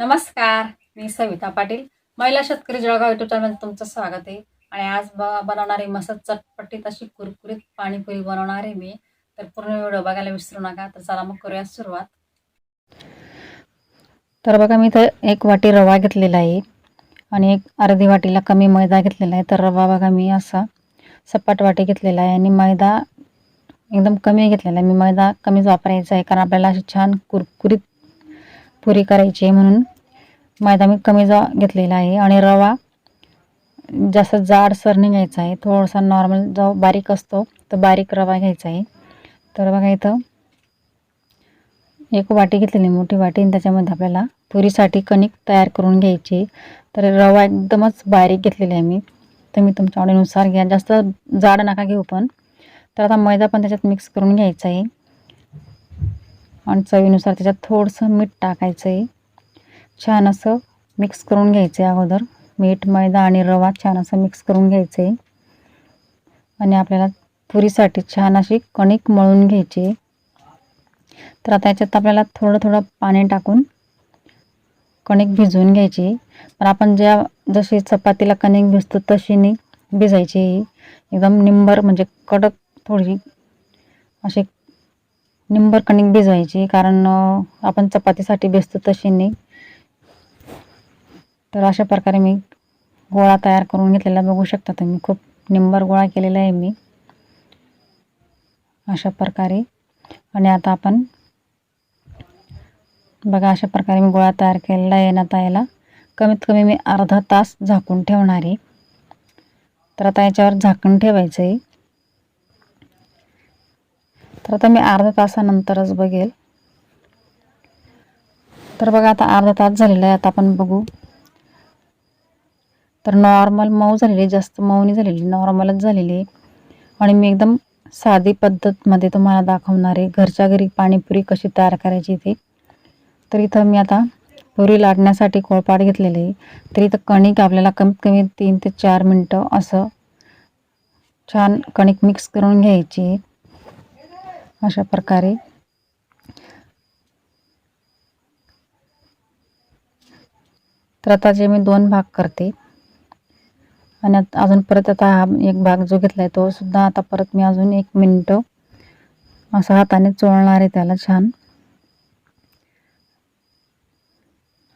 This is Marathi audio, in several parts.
नमस्कार मी सविता पाटील. महिला शेतकरी जळगाव युट्यूब चॅनलमध्ये तुमचं स्वागत आहे. आणि आज ब बनवणार मस्त चटपटीत अशी कुरकुरीत पाणीपुरी बनवणार आहे मी. तर पूर्ण व्हिडिओ बघायला विसरू नका. तर चला मग करूया सुरुवात. तर बघा मी इथं एक वाटी रवा घेतलेला आहे आणि एक अर्धी वाटीला कमी मैदा घेतलेला आहे. तर रवा बघा मी असा सपाट वाटी घेतलेला आहे आणि मैदा एकदम कमी घेतलेला आहे. मी मैदा कमीच वापरायचा आहे कारण आपल्याला अशी छान कुरकुरीत पुरी करायची आहे म्हणून. मैदा मी कमी जा घेतलेला आहे आणि रवा जास्त जाडसर नाही घ्यायचा आहे. थोडासा नॉर्मल जो बारीक असतो तो बारीक रवा घ्यायचा आहे. तर बघा इथं एक वाटी घेतलेली मोठी वाटी. आणि त्याच्यामध्ये आपल्याला पुरीसाठी कणिक तयार करून घ्यायची तर रवा एकदमच बारीक घेतलेला आहे मी. तुम्ही तुमच्या आवडीनुसार घ्या. जास्त जाड नका घेऊ पण. तर आता मैदा पण त्याच्यात मिक्स करून घ्यायचा आहे. आणि चवीनुसार त्याच्यात थोडंसं मीठ टाकायचं आहे छान असं मिक्स करून घ्यायचं आहे अगोदर. मीठ मैदा आणि रवा छान असं मिक्स करून घ्यायचं आहे आणि आपल्याला पुरीसाठी छान अशी कणिक मळून घ्यायची. आहे तर आता याच्यात आपल्याला थोडं थोडं पाणी टाकून कणिक भिजवून घ्यायची. पण आपण ज्या जशी चपातीला कणिक भिजतो तशी नाही भिजायची. एकदम निंबर म्हणजे कडक थोडी अशी निंबर कणिक भिजवायची कारण आपण चपातीसाठी भिजतो तशी नाही. तर अशा प्रकारे मी गोळा तयार करून घेतलेला बघू शकता तुम्ही. खूप निंबर गोळा केलेला आहे मी. अशा प्रकारे. आणि आता आपण बघा अशा प्रकारे मी गोळा तयार केलेला आहे ना आता याला कमीत कमी मी अर्धा तास झाकून ठेवणार आहे. तर आता याच्यावर झाकण ठेवायचं आहे तर आता मी अर्धा तासानंतरच बघेल. तर बघा आता अर्धा तास झालेला आहे आता आपण बघू. तर नॉर्मल मऊ झालेली जास्त मऊ नाही झालेली नॉर्मलच झालेली. आहे आणि मी एकदम साधी पद्धतमध्ये तुम्हाला दाखवणार आहे घरच्या घरी पाणीपुरी कशी तयार करायची ती. तर इथं मी आता पुरी लाटण्यासाठी कोळपाट घेतलेले आहे. तर इथं कणिक आपल्याला कमीत कमी तीन ते चार मिनटं असं छान कणिक मिक्स करून घ्यायची आहे. अशा प्रकारे. तर आता जे मी दोन भाग करते. आणि आता अजून परत आता हा एक भाग जो घेतला आहे तो सुद्धा आता परत मी अजून एक मिनटं असं हाताने चोळणार आहे त्याला छान.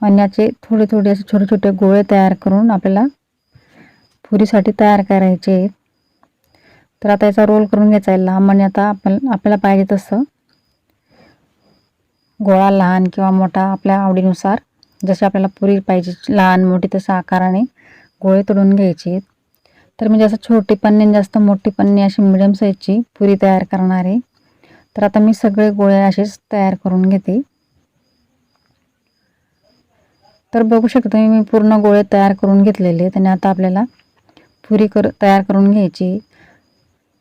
आणि याचे थोडे थोडे असे छोटे छोटे गोळे तयार करून आपल्याला पुरीसाठी तयार करायचे आहेत. तर आता याचा रोल करून घ्यायचा आहे. लहान आणि आता आपण आपल्याला पाहिजे तसं गोळा लहान किंवा मोठा आपल्या आवडीनुसार जशी आपल्याला पुरी पाहिजे लहान मोठी तसं आकाराने गोळे तोडून घ्यायचे तर म्हणजे मी जास्त छोटी पन्नी जास्त मोठी पन्नी अशी मिडियम साईजची पुरी तयार करणार आहे. तर आता मी सगळे गोळे असेच तयार करून घेते. तर बघू शकतो मी पूर्ण गोळे तयार करून घेतलेले त्याने आता आपल्याला पुरी कर तयार करून घ्यायची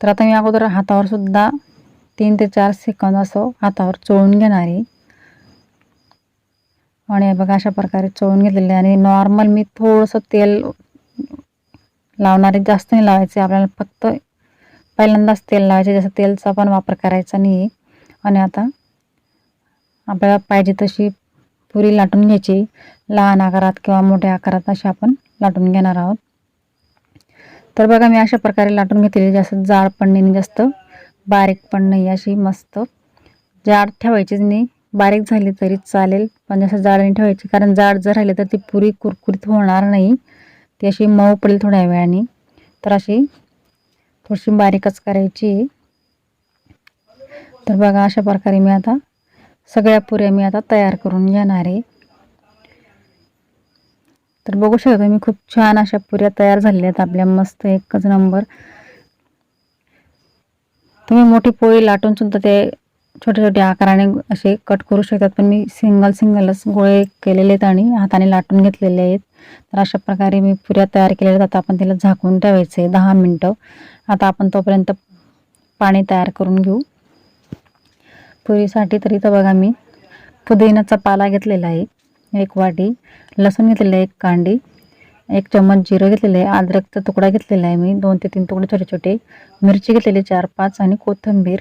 तर आता मी अगोदर हातावर सुद्धा तीन ते चार सेकंद असं हातावर चोळून घेणार आहे. आणि बघा अशा प्रकारे चोळून घेतलेले आणि नॉर्मल मी थोडंसं तेल लावणारे जास्त नाही लावायचे आपल्याला फक्त पहिल्यांदाच तेल लावायचे जसं तेलचा पण वापर करायचा नाही आणि आता आपल्याला पाहिजे तशी पुरी लाटून घ्यायची. लहान आकारात किंवा मोठ्या आकारात अशी आपण लाटून घेणार आहोत. तर बघा मी अशा प्रकारे लाटून घेतलेली जास्त जाड पण नाही जास्त बारीक पण नाही अशी मस्त. जाड ठेवायचीच नाही बारीक झाली तरी चालेल पण जास्त जाड नाही ठेवायची कारण जाड जर राहिले तर ती पुरी कुरकुरीत होणार नाही. ती अशी मऊ पडेल थोड्या वेळाने. तर अशी थोडीशी बारीकच करायची. तर बघा अशा प्रकारे मी आता सगळ्या पुऱ्या मी आता तयार करून घेणार आहे. तर बघू शकता मी खूप छान अशा पुऱ्या तयार झालेल्या आहेत आपल्या. मस्त एकच नंबर तुम्ही मोठी पोळी लाटून सुद्धा ते छोटे छोटे आकाराने असे कट करू शकतात पण मी सिंगल सिंगलच गोळे केलेले आहेत आणि हाताने लाटून घेतलेले आहेत. तर अशा प्रकारे मी पुऱ्या तयार केलेल्या आहेत. आता आपण तिला झाकून ठेवायचं आहे दहा मिनटं. आता आपण तोपर्यंत पाणी तयार करून घेऊ. पुरीसाठी तरी तर बघा मी पुदिन्याचा पाला घेतलेला आहे. एक वाटी. लसूण घेतलेलं आहे एक कांडी. एक चम्मच जिरं घेतलेलं आहे. अद्रकचा तुकडा घेतलेला आहे मी. दोन ते तीन तुकडे छोटे छोटे. मिरची घेतलेली चार पाच आणि कोथिंबीर.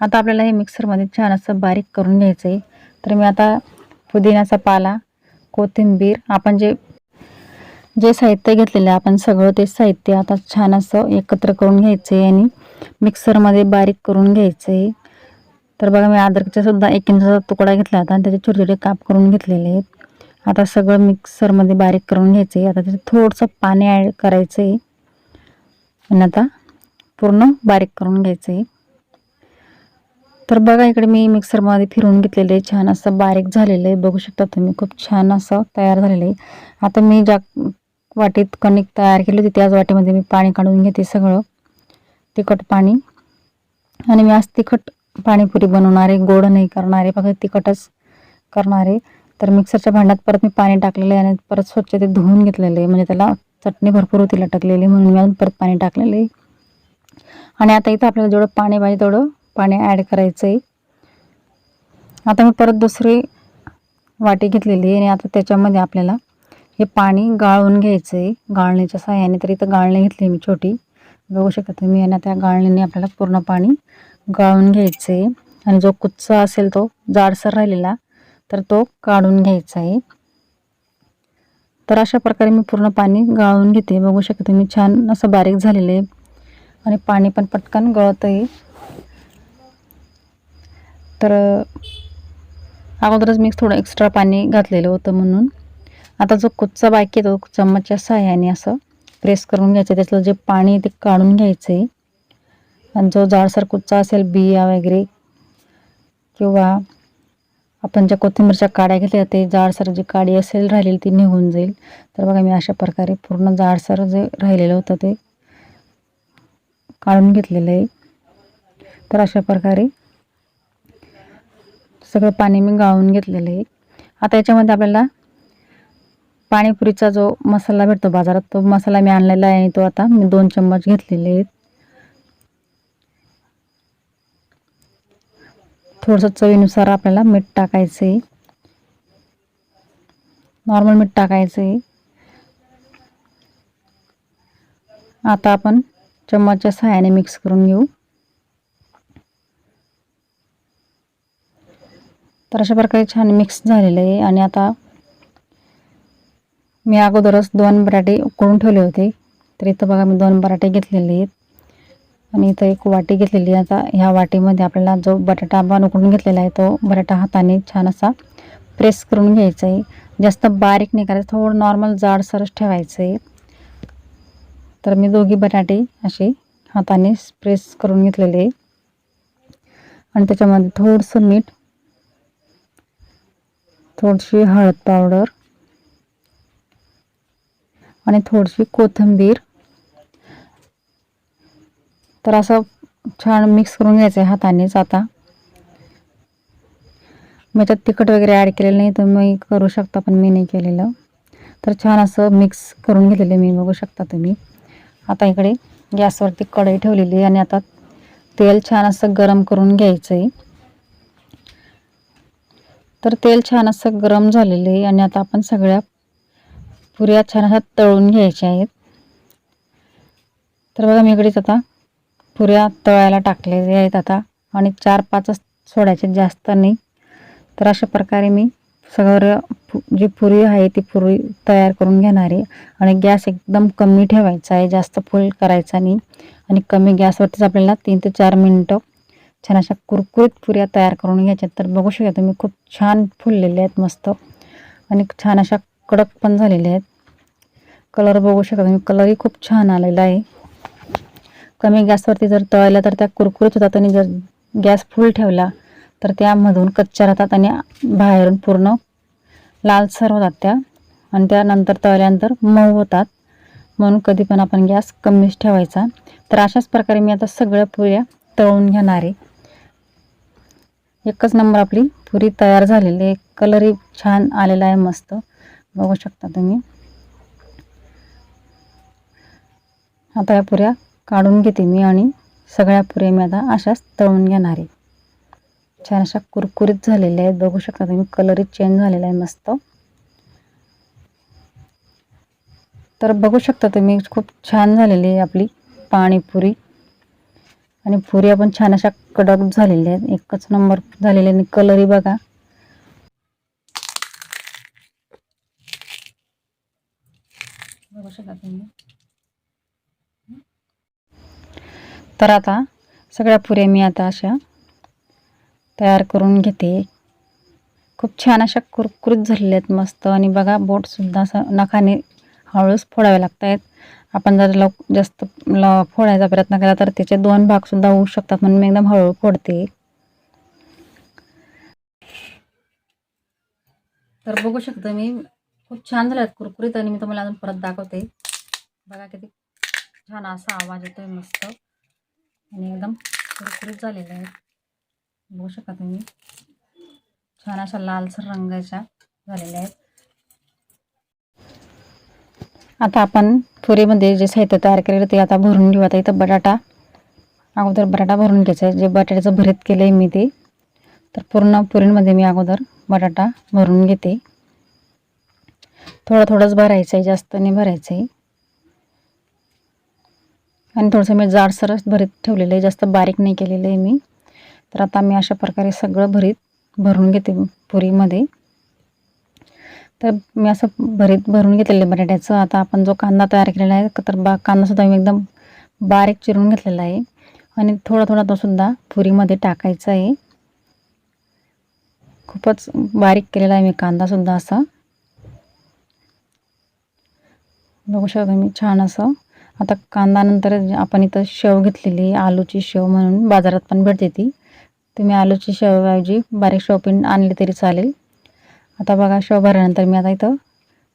आता आपल्याला हे मिक्सरमध्ये छान असं बारीक करून घ्यायचं आहे तर मी आता पुदिन्याचा पाला कोथिंबीर आपण जे जे साहित्य घेतलेलं आहे आपण सगळं ते साहित्य आता छान असं एकत्र करून घ्यायचं आहे आणि मिक्सरमध्ये बारीक करून घ्यायचं आहे तर बघा मी अद्रकचा सुद्धा एक इंचाचा तुकडा घेतला होता आणि त्याचे छोटे छोटे काप करून घेतलेले आहेत. आता सगळं मिक्सरमध्ये बारीक करून घ्यायचं आहे आता त्याचं थोडंसं पाणी ॲड करायचं आहे आणि आता पूर्ण बारीक करून घ्यायचं आहे तर बघा इकडे मी मिक्सरमध्ये फिरून घेतलेलं आहे. छान असं बारीक झालेलं आहे. बघू शकता तुम्ही खूप छान असं तयार झालेलं आहे. आता मी ज्या वाटीत कणिक तयार केली होती त्याच वाटीमध्ये मी पाणी काढून घेते सगळं. तिखट पाणी. आणि मी आज तिखट पाणीपुरी बनवणारे गोड नाही करणारे फक्त तिखटच करणारे. तर मिक्सरच्या भांड्यात परत मी पाणी टाकलेलं आहे आणि परत स्वच्छ ते धुवून घेतलेलं आहे. म्हणजे त्याला चटणी भरपूर होती लटकलेली म्हणून मी अजून परत पाणी टाकलेलं आहे. आणि आता इथं आपल्याला जेवढं पाणी पाहिजे तेवढं पाणी ॲड करायचं आहे आता मी परत दुसरी वाटी घेतलेली आहे आणि आता त्याच्यामध्ये आपल्याला हे पाणी गाळून घ्यायचं आहे गाळणीच्या साह्याने तर इथं गाळणी घेतली मी छोटी. बघू शकता तुम्ही आणि त्या गाळणीने आपल्याला पूर्ण पाणी गाळून घ्यायचं. आहे आणि जो कुच्चा असेल तो जाडसर राहिलेला तर तो काढून घ्यायचा आहे. तर अशा प्रकारे मी पूर्ण पाणी गाळून घेते. बघू शकता तुम्ही छान असं बारीक झालेलं आहे. आणि पाणी पण पटकन गळत आहे. तर अगोदरच मी थोडं एक्स्ट्रा पाणी घातलेलं होतं म्हणून. आता जो कुच्चा बाकी आहे तो चम्मचच्या आणि असं प्रेस करून घ्यायचं त्यातलं जे पाणी आहे ते काढून घ्यायचं आहे. आणि जो जाडसर कुच्चा असेल बिया वगैरे किंवा आपण ज्या कोथिंबीरच्या काड्या घेतल्या ते जाडसर जी काडी असेल राहिलेली ती निघून जाईल. तर बघा मी अशा प्रकारे पूर्ण जाडसर जे राहिलेलं होतं ते काढून घेतलेलं आहे. तर अशा प्रकारे सगळं पाणी मी गाळून घेतलेलं आहे. आता याच्यामध्ये आपल्याला पाणीपुरीचा जो मसाला भेटतो बाजारात तो मसाला मी आणलेला आहे तो आता मी दोन चम्मच घेतलेले आहेत. थोडंसं चवीनुसार आपल्याला मीठ टाकायचं आहे नॉर्मल मीठ टाकायचं आहे आता आपण चम्मचच्या सहाय्याने मिक्स करून घेऊ. तर अशा प्रकारे छान मिक्स झालेलं आहे. आणि आता मी अगोदरच दोन बटाटे उकळून ठेवले होते. तर इथं बघा मी दोन पराठे घेतलेले आहेत. आणि इथं एक वाटी घेतलेली आहे. आता ह्या वाटीमध्ये आपल्याला जो बटाटा आपण उकडून घेतलेला आहे तो बटाटा हाताने छान असा प्रेस करून घ्यायचा आहे जास्त बारीक नाही करायचं थोडं नॉर्मल जाडसरच ठेवायचं आहे तर मी दोघी बटाटे असे हाताने प्रेस करून घेतलेले आहे. आणि त्याच्यामध्ये थोडंसं मीठ थोडीशी हळद पावडर आणि थोडीशी कोथिंबीर तर असं छान मिक्स करून घ्यायचं आहे हातानेच आता. मी त्यात तिखट वगैरे ॲड केलेलं नाही तुम्ही करू शकता पण मी नाही केलेलं. तर छान असं मिक्स करून घेतलेलं मी बघू शकता तुम्ही. आता इकडे गॅसवरती कढई ठेवलेली आहे आणि आता तेल छान असं गरम करून घ्यायचं आहे तर तेल छान असं गरम झालेलं आहे आणि आता आपण सगळ्या पुऱ्या छान असं तळून घ्यायच्या आहेत. तर बघा मी इकडेच आता पुऱ्या तळायला टाकलेल्या आहेत आता आणि चार पाचच सोडायचे जास्त नाही. तर अशा प्रकारे मी सगळं जी पुरी आहे ती पुरी तयार करून घेणार आहे. आणि गॅस एकदम कमी ठेवायचा आहे जास्त फुल करायचा नाही. आणि कमी गॅसवरतीच आपल्याला तीन ते चार मिनटं छान अशा कुरकुरीत पुऱ्या तयार करून घ्यायच्या. तर बघू शकता तुम्ही खूप छान फुललेले आहेत मस्त. आणि छान अशा कडक पण झालेले आहेत. कलर बघू शकता तुम्ही कलरही खूप छान आलेला आहे. कमी गॅसवरती जर तळल्या तर त्या कुरकुरीत होतात आणि जर गॅस फुल ठेवला तर त्यामधून कच्च्या राहतात आणि बाहेरून पूर्ण लालसर होतात त्या. आणि त्यानंतर तळल्यानंतर मऊ होतात. म्हणून कधी पण आपण गॅस कमीच ठेवायचा. तर अशाच प्रकारे मी आता सगळ्या पुऱ्या तळून घेणार आहे. एकच नंबर आपली पुरी तयार झालेली आहे. कलरही छान आलेला आहे मस्त. बघू शकता तुम्ही. आता या पुऱ्या काढून घेते मी आणि सगळ्या पुऱ्या मी आता अशाच तळून घेणार आहे. छान अशा कुरकुरीत झालेल्या आहेत. बघू शकता तुम्ही कलरही चेंज झालेला आहे मस्त. तर बघू शकता तुम्ही खूप छान झालेली आहे आपली पाणीपुरी. आणि पुऱ्या पण छान अशा कडक झालेल्या आहेत. एकच नंबर झालेले आणि कलरही बघा. बघू शकता तुम्ही. तर आता सगळ्या पुऱ्या मी आता अशा तयार करून घेते. खूप छान अशा कुरकुरीत झालेल्या आहेत मस्त. आणि बघा बोटसुद्धा असं नखाने हळूच फोडावे लागत आहेत आपण जर लव जास्त ल फोडायचा प्रयत्न केला तर त्याचे दोन भागसुद्धा होऊ शकतात म्हणून मी एकदम हळू फोडते. तर बघू शकतो मी खूप छान झाल्यात आहेत कुरकुरीत आणि मी तुम्हाला अजून परत दाखवते. बघा किती छान असा आवाज येतोय मस्त. आणि एकदम कुरकुरीत झालेले आहेत बघू शकता तुम्ही. छान अशा लालसर रंगाच्या झालेल्या आहेत. आता आपण पुरीमध्ये जे साहित्य तयार केलेलं ते आता भरून घेऊ. आता इथं बटाटा अगोदर बटाटा भरून घ्यायचा आहे. जे बटाट्याचं भरीत केलं आहे मी ते. तर पूर्ण पुरीमध्ये मी अगोदर बटाटा भरून घेते. थोडं थोडंच भरायचं आहे जास्त नाही भरायचं आहे आणि थोडंसं मी जाडसरच भरीत ठेवलेलं आहे. जास्त बारीक नाही केलेलं आहे मी. तर आता मी अशा प्रकारे सगळं भरीत भरून घेते पुरीमध्ये. तर मी असं भरीत भरून घेतलेलं आहे बटाट्याचं. आता आपण जो कांदा तयार केलेला आहे तर बा कांदासुद्धा मी एकदम बारीक चिरून घेतलेला आहे. आणि थोडा थोडा तो सुद्धा पुरीमध्ये टाकायचा आहे. खूपच बारीक केलेला आहे मी कांदासुद्धा असा. बघू शकता मी छान असं. आता कांदानंतर आपण इथं शेव घेतलेली आलूची शेव म्हणून बाजारात पण भेटते ती. तुम्ही आलूची शेवऐवजी बारीक शेवपिंड आणली तरी चालेल. आता बघा शेव भरल्यानंतर मी आता इथं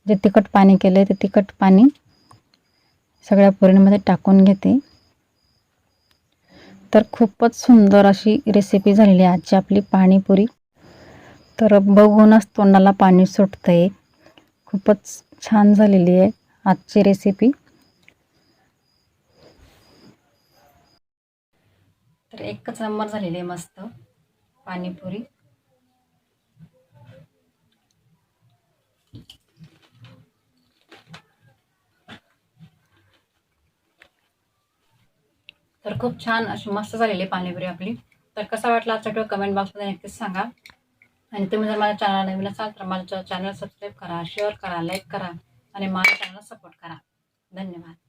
जे तिखट पाणी केलं आहे ते तिखट पाणी सगळ्या पुरीमध्ये टाकून घेते. तर खूपच सुंदर अशी रेसिपी झालेली आहे आजची आपली पाणीपुरी. तर बघूनच तोंडाला पाणी सुटतं आहे खूपच छान झालेली आहे आजची रेसिपी तर एकच नंबर झालेली आहे मस्त. पाणीपुरी. तर खूप छान अशी मस्त झालेली पाणीपुरी आपली. तर कसा वाटला आजचा व्हिडिओ कमेंट बॉक्समध्ये नक्कीच सांगा. आणि तुम्ही जर माझ्या चॅनल नवीन असाल तर माझ्या चॅनल सबस्क्राईब करा शेअर करा लाईक करा आणि माझ्या चॅनलला सपोर्ट करा. धन्यवाद.